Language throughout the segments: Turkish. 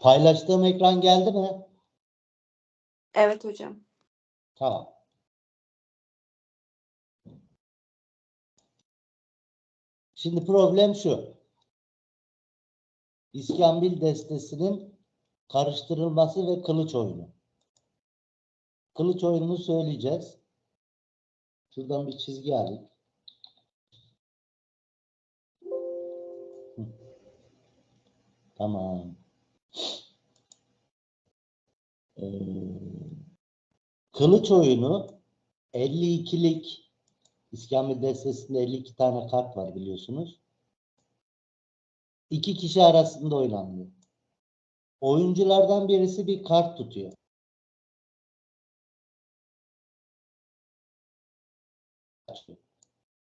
Paylaştığım ekran geldi mi? Evet hocam. Tamam. Şimdi problem şu. İskambil destesinin karıştırılması ve kılıç oyunu. Kılıç oyununu söyleyeceğiz. Şuradan bir çizgi alayım. Tamam. Ee, Kılıç oyunu 52'lik İskambil destesinde 52 tane kart var biliyorsunuz. İki kişi arasında oynanıyor. Oyunculardan birisi bir kart tutuyor.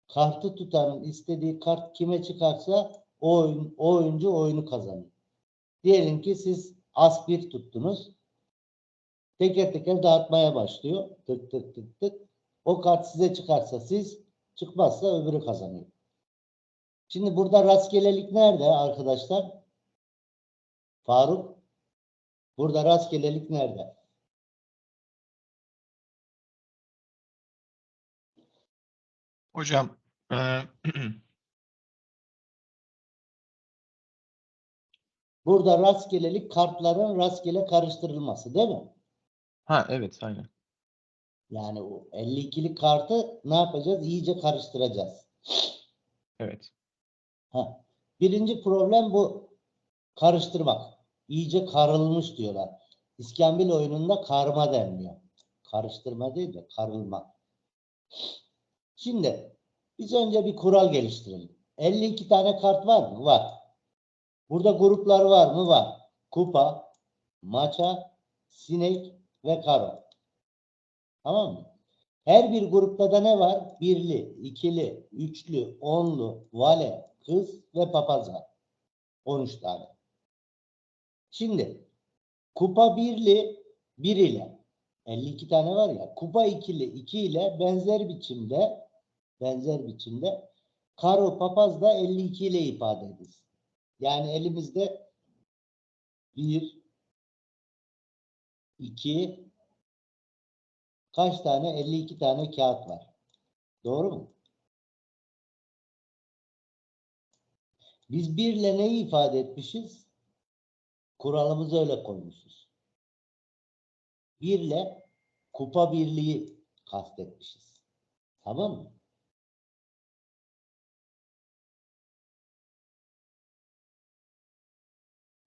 Kartı tutanın istediği kart kime çıkarsa o, oyun, o oyuncu oyunu kazanıyor. Diyelim ki siz as bir tuttunuz. Teker teker dağıtmaya başlıyor. Tık tık tık tık. O kart size çıkarsa siz, çıkmazsa öbürü kazanıyor. Şimdi burada rastgelelik nerede arkadaşlar? Faruk. Burada rastgelelik nerede? Hocam eee, Burada rastgelelik kartların rastgele karıştırılması değil mi? ha evet aynen. Yani o 52'lik kartı ne yapacağız? İyice karıştıracağız. Evet. Ha. Birinci problem bu. Karıştırmak. İyice karılmış diyorlar. İskambil oyununda karma deniliyor. Karıştırma değil de karılma. Şimdi biz önce bir kural geliştirelim. 52 tane kart var mı? Var. Burada gruplar var mı? Var. Kupa, maça, sinek ve karo. Tamam mı? Her bir grupta da ne var? Birli, ikili, üçlü, onlu, vale, kız ve papaz var. 13 tane. Şimdi kupa birli bir ile 52 tane var ya kupa ikili 2 ile benzer biçimde benzer biçimde karo papaz da 52 ile ifade edilsin. Yani elimizde 1 2 kaç tane 52 tane kağıt var. Doğru mu? Biz birle neyi ifade etmişiz? Kuralımızı öyle koymuşuz. Birle kupa birliği kastetmişiz. Tamam mı?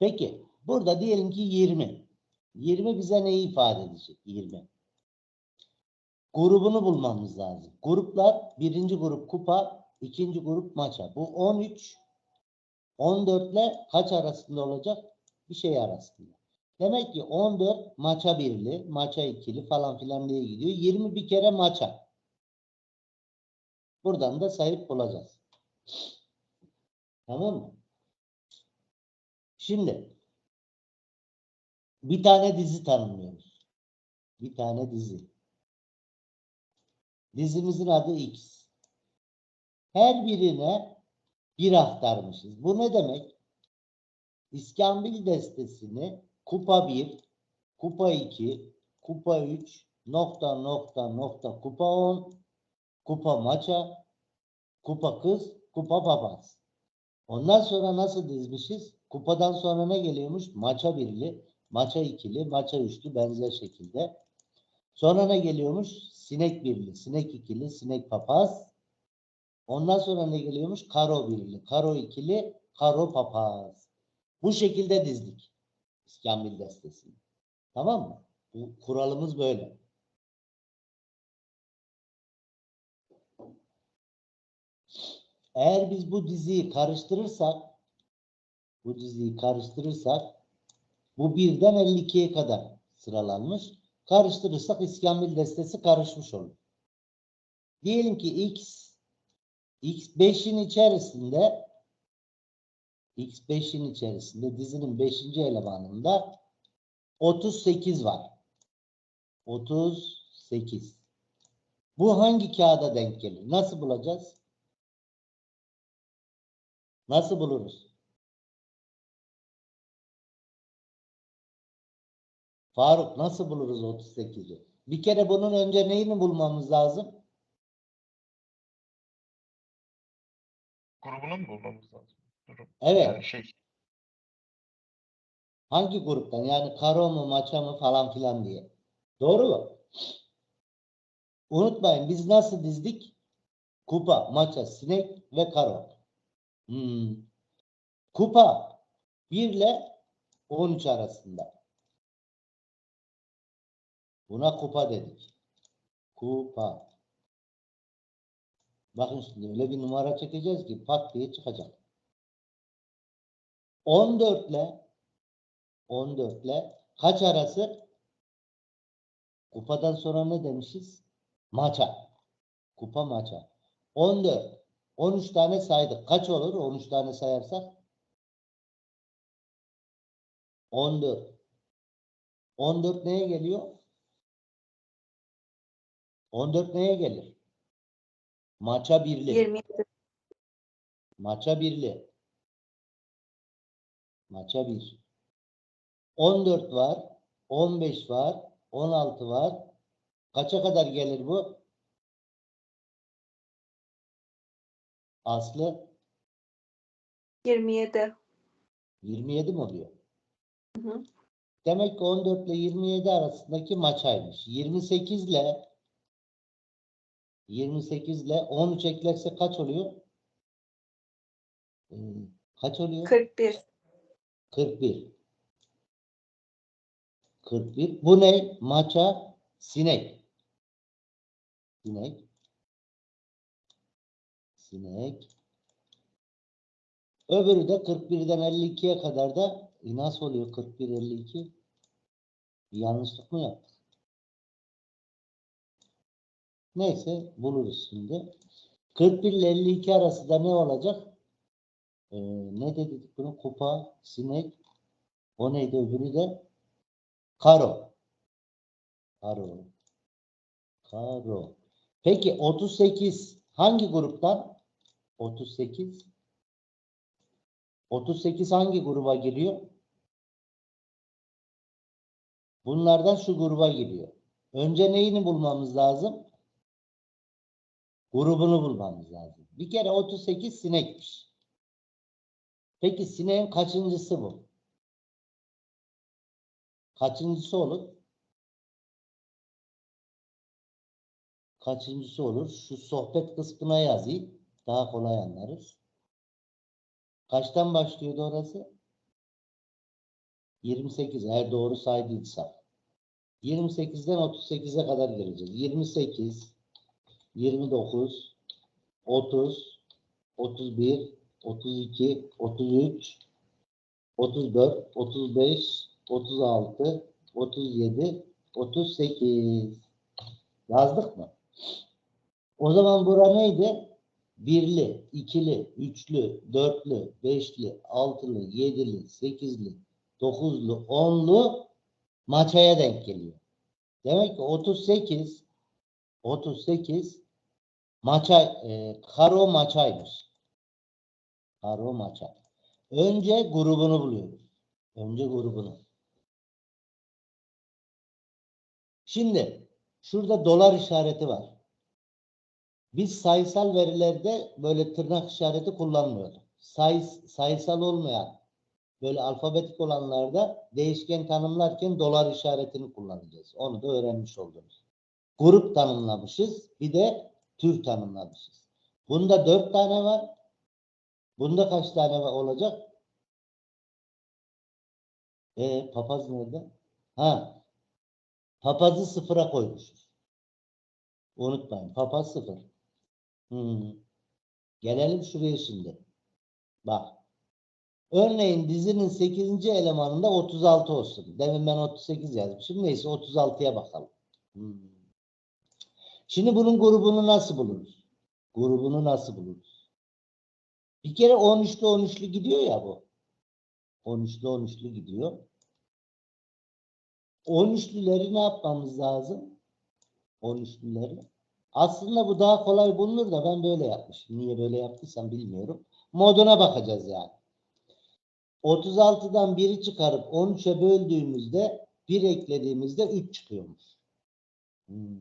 Peki burada diyelim ki 20. 20 bize neyi ifade edecek? 20. Grubunu bulmamız lazım. Gruplar birinci grup kupa, ikinci grup maça. Bu 13 14 ile kaç arasında olacak? Bir şey arasında. Demek ki 14 maça birli, maça ikili falan filan diye gidiyor. 20 bir kere maça. Buradan da sayıp bulacağız. Tamam mı? Şimdi bir tane dizi tanımlıyoruz. Bir tane dizi. Dizimizin adı X. Her birine bir aktarmışız. Bu ne demek? İskambil destesini kupa 1, kupa 2, kupa 3, nokta nokta nokta kupa 10, kupa maça, kupa kız, kupa papaz. Ondan sonra nasıl dizmişiz? Kupadan sonra ne geliyormuş? Maça birli, maça ikili, maça üçlü benzer şekilde. Sonra ne geliyormuş? Sinek birli, sinek ikili, sinek papaz. Ondan sonra ne geliyormuş? Karo birli, karo ikili, karo papaz. Bu şekilde dizdik. İskambil destesini. Tamam mı? Bu kuralımız böyle. Eğer biz bu diziyi karıştırırsak bu diziyi karıştırırsak bu birden 52'ye kadar sıralanmış. Karıştırırsak iskambil destesi karışmış olur. Diyelim ki x x 5'in içerisinde x 5'in içerisinde dizinin 5. elemanında 38 var. 38. Bu hangi kağıda denk gelir? Nasıl bulacağız? Nasıl buluruz? Faruk nasıl buluruz 38'i? Bir kere bunun önce neyini bulmamız lazım? Grubunu mu bulmamız lazım? Grup. Evet. Yani şey. Hangi gruptan? Yani karo mu, maça mı falan filan diye. Doğru mu? Unutmayın biz nasıl dizdik? Kupa, maça, sinek ve karo. Hmm. Kupa 1 ile 13 arasında. Buna kupa dedik. Kupa. Bakın şimdi öyle bir numara çekeceğiz ki pat diye çıkacak. 14 ile 14 ile kaç arası? Kupadan sonra ne demişiz? Maça. Kupa maça. 14. 13 tane saydık. Kaç olur 13 tane sayarsak? 14. 14 neye geliyor? 14 neye gelir? Maça birli. 27. Maça birli. Maça bir. 14 var. 15 var. 16 var. Kaça kadar gelir bu? Aslı 27. 27 mi oluyor? Hı hı. Demek ki 14 ile 27 arasındaki maçaymış. 28 ile 28 ile 13 eklerse kaç oluyor? Hmm, kaç oluyor? 41. 41. 41. Bu ne? Maça sinek. Sinek. Sinek. Öbürü de 41'den 52'ye kadar da e nasıl oluyor 41 52? Bir yanlışlık mı yaptık? Neyse buluruz şimdi. 41 ile 52 arası da ne olacak? Ee, ne dedik bunu? Kupa, sinek. O neydi öbürü de? Karo. Karo. Karo. Peki 38 hangi gruptan? 38. 38 hangi gruba giriyor? Bunlardan şu gruba giriyor. Önce neyini bulmamız lazım? Grubunu bulmamız lazım. Bir kere 38 sinekmiş. Peki sineğin kaçıncısı bu? Kaçıncısı olur? Kaçıncısı olur? Şu sohbet kısmına yazayım. Daha kolay anlarız. Kaçtan başlıyordu orası? 28 eğer doğru saydıysa. 28'den 38'e kadar geleceğiz. 28, 29, 30, 31, 32, 33, 34, 35, 36, 37, 38. Yazdık mı? O zaman bura neydi? Birli, ikili, üçlü, dörtlü, beşli, altılı, yedili, sekizli, dokuzlu, onlu maçaya denk geliyor. Demek ki 38 38 maça e, karo maçaymış. Karo maça. Önce grubunu buluyoruz. Önce grubunu. Şimdi şurada dolar işareti var. Biz sayısal verilerde böyle tırnak işareti kullanmıyorduk. Say, sayısal olmayan böyle alfabetik olanlarda değişken tanımlarken dolar işaretini kullanacağız. Onu da öğrenmiş oldunuz. Grup tanımlamışız. Bir de tür tanımlamışız. Bunda dört tane var. Bunda kaç tane olacak? E papaz nerede? Ha. Papazı sıfıra koymuşuz. Unutmayın. Papaz sıfır. Hmm. Gelelim şuraya şimdi. Bak. Örneğin dizinin 8. elemanında 36 olsun. Demin ben 38 yazmışım. Neyse 36'ya bakalım. Hmm. Şimdi bunun grubunu nasıl buluruz? Grubunu nasıl buluruz? Bir kere 13'lü 13'lü gidiyor ya bu. 13'lü 13'lü gidiyor. 13'lüleri ne yapmamız lazım? 13'lüleri. Aslında bu daha kolay bulunur da ben böyle yapmışım. Niye böyle yaptıysam bilmiyorum. Moduna bakacağız yani. 36'dan 1'i çıkarıp 13'e böldüğümüzde 1 eklediğimizde 3 çıkıyormuş. Hmm.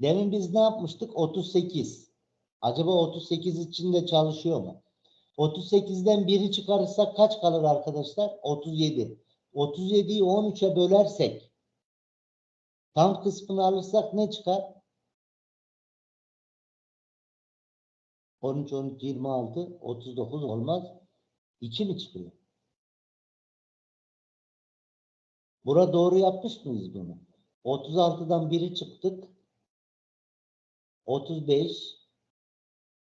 Demin biz ne yapmıştık? 38. Acaba 38 için de çalışıyor mu? 38'den 1'i çıkarırsak kaç kalır arkadaşlar? 37. 37'yi 13'e bölersek tam kısmını alırsak ne çıkar? 13, 13, 26, 39 olmaz. 2 mi çıkıyor? Bura doğru yapmış mıyız bunu? 36'dan 1'i çıktık. 35.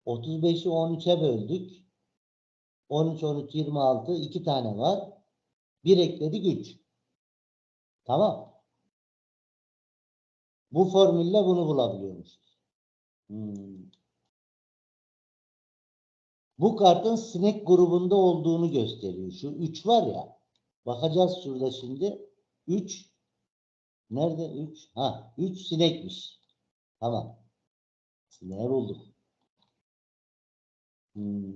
35'i 13'e böldük. 13, 13, 26. 2 tane var. 1 ekledik 3. Tamam. Bu formülle bunu bulabiliyormuşuz. Hmm. Bu kartın sinek grubunda olduğunu gösteriyor. Şu 3 var ya. Bakacağız şurada şimdi. 3 nerede 3? Ha 3 sinekmiş. Tamam. Sineği bulduk. Hmm.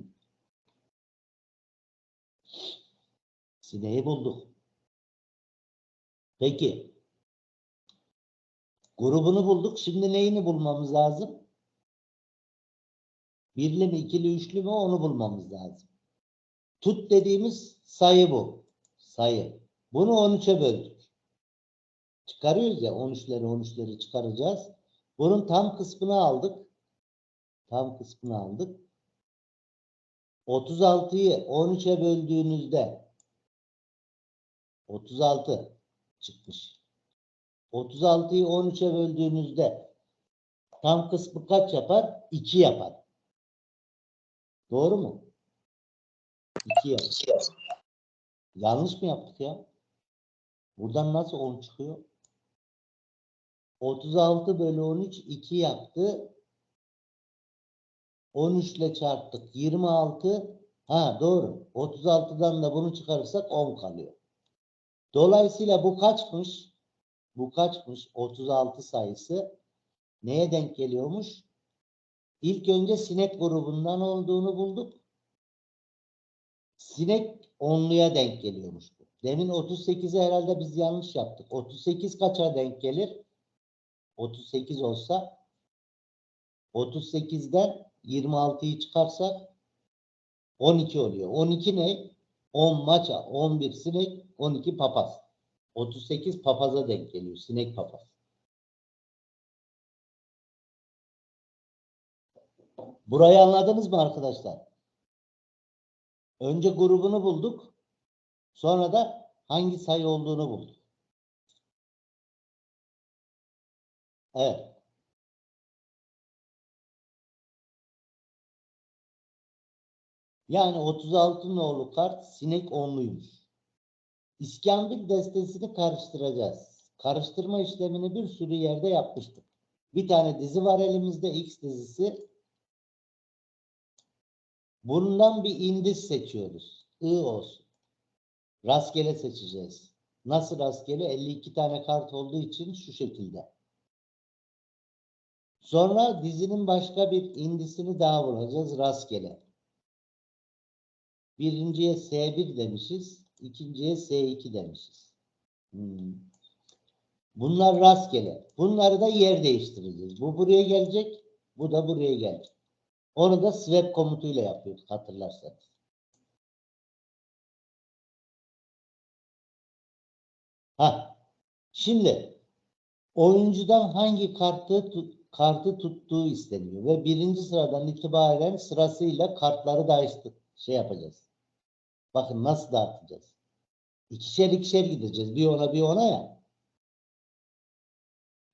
Sineği bulduk. Peki. Grubunu bulduk. Şimdi neyini bulmamız lazım? Birli mi, ikili, üçlü mü onu bulmamız lazım. Tut dediğimiz sayı bu. Sayı. Bunu 13'e böldük. Çıkarıyoruz ya 13'leri 13'leri çıkaracağız. Bunun tam kısmını aldık. Tam kısmını aldık. 36'yı 13'e böldüğünüzde 36 çıkmış. 36'yı 13'e böldüğünüzde tam kısmı kaç yapar? 2 yapar. Doğru mu? 2 yapar. Yanlış mı yaptık ya? Buradan nasıl 10 çıkıyor? 36 bölü 13 2 yaptı. 13 ile çarptık. 26. Ha doğru. 36'dan da bunu çıkarırsak 10 kalıyor. Dolayısıyla bu kaçmış? Bu kaçmış? 36 sayısı. Neye denk geliyormuş? İlk önce sinek grubundan olduğunu bulduk. Sinek onluya denk geliyormuş. Demin 38'e herhalde biz yanlış yaptık. 38 kaça denk gelir? 38 olsa 38'den 26'yı çıkarsak 12 oluyor. 12 ne? 10 maça, 11 sinek, 12 papaz. 38 papaza denk geliyor. Sinek papaz. Burayı anladınız mı arkadaşlar? Önce grubunu bulduk. Sonra da hangi sayı olduğunu bulduk. Evet. Yani 36 nolu kart sinek onluymuş. İskambil destesini karıştıracağız. Karıştırma işlemini bir sürü yerde yapmıştık. Bir tane dizi var elimizde X dizisi. Bundan bir indiz seçiyoruz. I olsun. Rastgele seçeceğiz. Nasıl rastgele? 52 tane kart olduğu için şu şekilde. Sonra dizinin başka bir indisini daha bulacağız rastgele. Birinciye S1 demişiz. ikinciye S2 demişiz. Hmm. Bunlar rastgele. Bunları da yer değiştireceğiz. Bu buraya gelecek. Bu da buraya gelecek. Onu da swap komutuyla yapıyorduk hatırlarsanız. Ha. Şimdi oyuncudan hangi kartı kartı tuttuğu isteniyor ve birinci sıradan itibaren sırasıyla kartları da şey yapacağız. Bakın nasıl dağıtacağız. İkişer ikişer gideceğiz. Bir ona bir ona ya.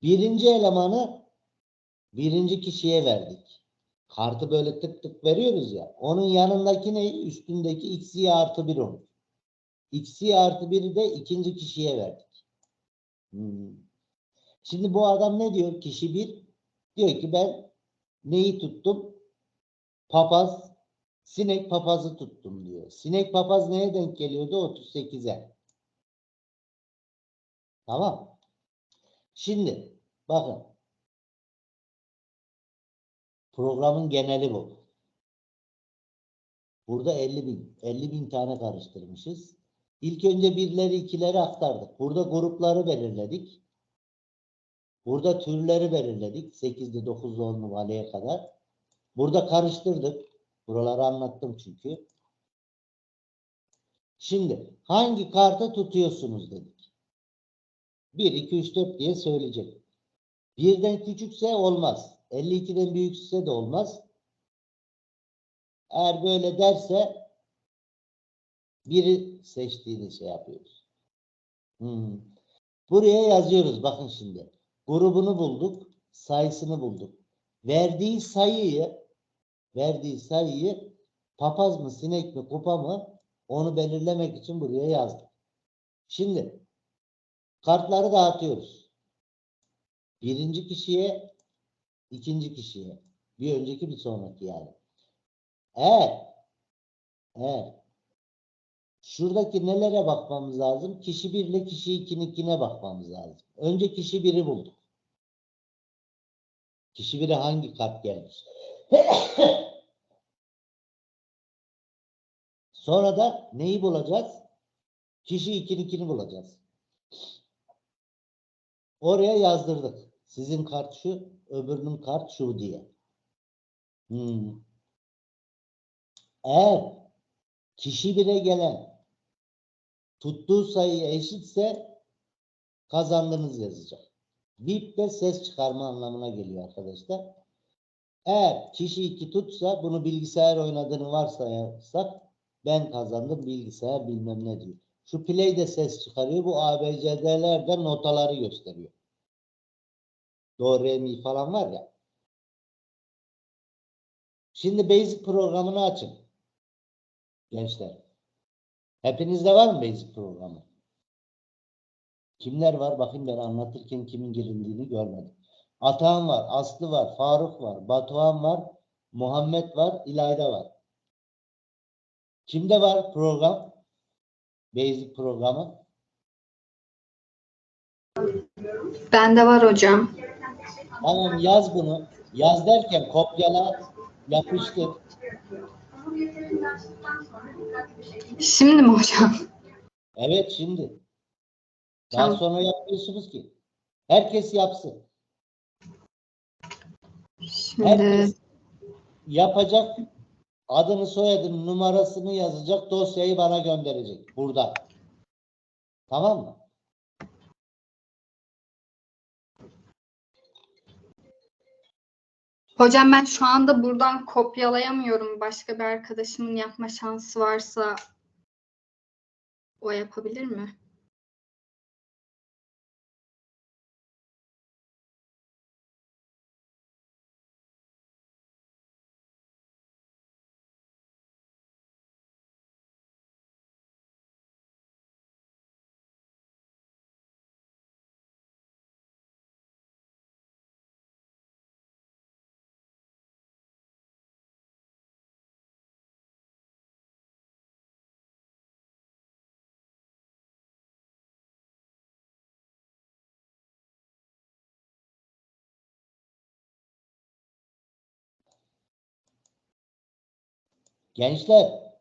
Birinci elemanı birinci kişiye verdik. Kartı böyle tık tık veriyoruz ya. Onun yanındaki ne? Üstündeki xy artı 1 olur. xy artı 1'i de ikinci kişiye verdik. Hmm. Şimdi bu adam ne diyor? Kişi 1 diyor ki ben neyi tuttum? Papaz, sinek papazı tuttum diyor. Sinek papaz neye denk geliyordu? 38'e. Tamam. Şimdi bakın. Programın geneli bu. Burada 50 bin. 50 bin tane karıştırmışız. İlk önce birleri ikileri aktardık. Burada grupları belirledik. Burada türleri belirledik. 8'de 9'da 10 numaraya kadar. Burada karıştırdık. Buraları anlattım çünkü. Şimdi hangi kartı tutuyorsunuz dedik. 1, 2, 3, 4 diye söyleyecek. Birden küçükse olmaz. 52'den büyükse de olmaz. Eğer böyle derse biri seçtiğini şey yapıyoruz. Hmm. Buraya yazıyoruz. Bakın şimdi. Grubunu bulduk. Sayısını bulduk. Verdiği sayıyı verdiği sayıyı papaz mı, sinek mi, kupa mı onu belirlemek için buraya yazdık. Şimdi kartları dağıtıyoruz. Birinci kişiye, ikinci kişiye. Bir önceki bir sonraki yani. Eğer eğer şuradaki nelere bakmamız lazım? Kişi 1 ile kişi 2'ninkine bakmamız lazım. Önce kişi 1'i bulduk. Kişi 1'e hangi kart gelmiş? Sonra da neyi bulacağız? Kişi 2'ninkini bulacağız. Oraya yazdırdık. Sizin kart şu, öbürünün kart şu diye. Hmm. Eğer kişi bire gelen tuttuğu sayı eşitse kazandınız yazacak. Bip de ses çıkarma anlamına geliyor arkadaşlar. Eğer kişi iki tutsa bunu bilgisayar oynadığını varsayarsak ben kazandım bilgisayar bilmem ne diyor. Şu play de ses çıkarıyor. Bu ABCD'ler de notaları gösteriyor. Do, re, mi falan var ya. Şimdi Basic programını açın. Gençler. Hepinizde var mı Basic programı? Kimler var? Bakayım ben anlatırken kimin girildiğini görmedim. Atahan var, Aslı var, Faruk var, Batuhan var, Muhammed var, İlayda var. Kimde var program? Basic programı. Bende var hocam. Tamam yaz bunu. Yaz derken kopyala, yapıştır. Şimdi mi hocam? Evet şimdi. Daha Tamam. sonra yapıyorsunuz ki. Herkes yapsın. Şimdi Herkes yapacak. Adını, soyadını, numarasını yazacak. Dosyayı bana gönderecek. Burada. Tamam mı? Hocam ben şu anda buradan kopyalayamıyorum. Başka bir arkadaşımın yapma şansı varsa o yapabilir mi? Gençler,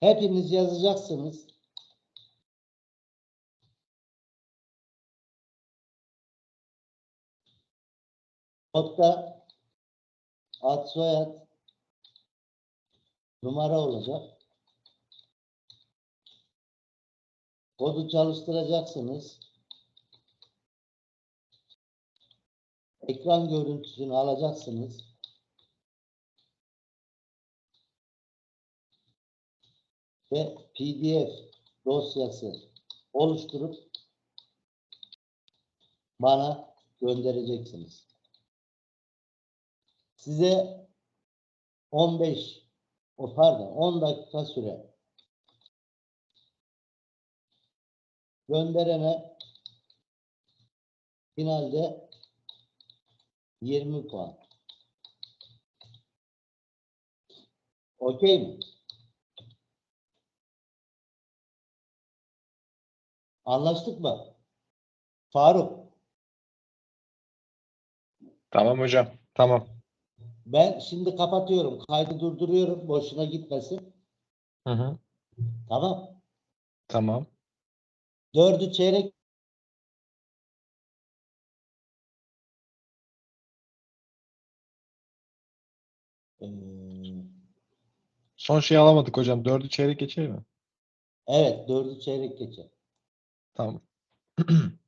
hepiniz yazacaksınız. Kodda ad soyad numara olacak. Kodu çalıştıracaksınız. Ekran görüntüsünü alacaksınız. Ve PDF dosyası oluşturup bana göndereceksiniz. Size 15 o pardon 10 dakika süre. Gönderene finalde 20 puan. Okey mi? Anlaştık mı? Faruk, Tamam hocam. Tamam. ben şimdi kapatıyorum. Kaydı durduruyorum. Boşuna gitmesin. Hı hı. Tamam. Tamam. Dördü çeyrek Ee, Son şeyi alamadık hocam. Dördü çeyrek geçer mi? evet, dördü çeyrek geçe. Tamam.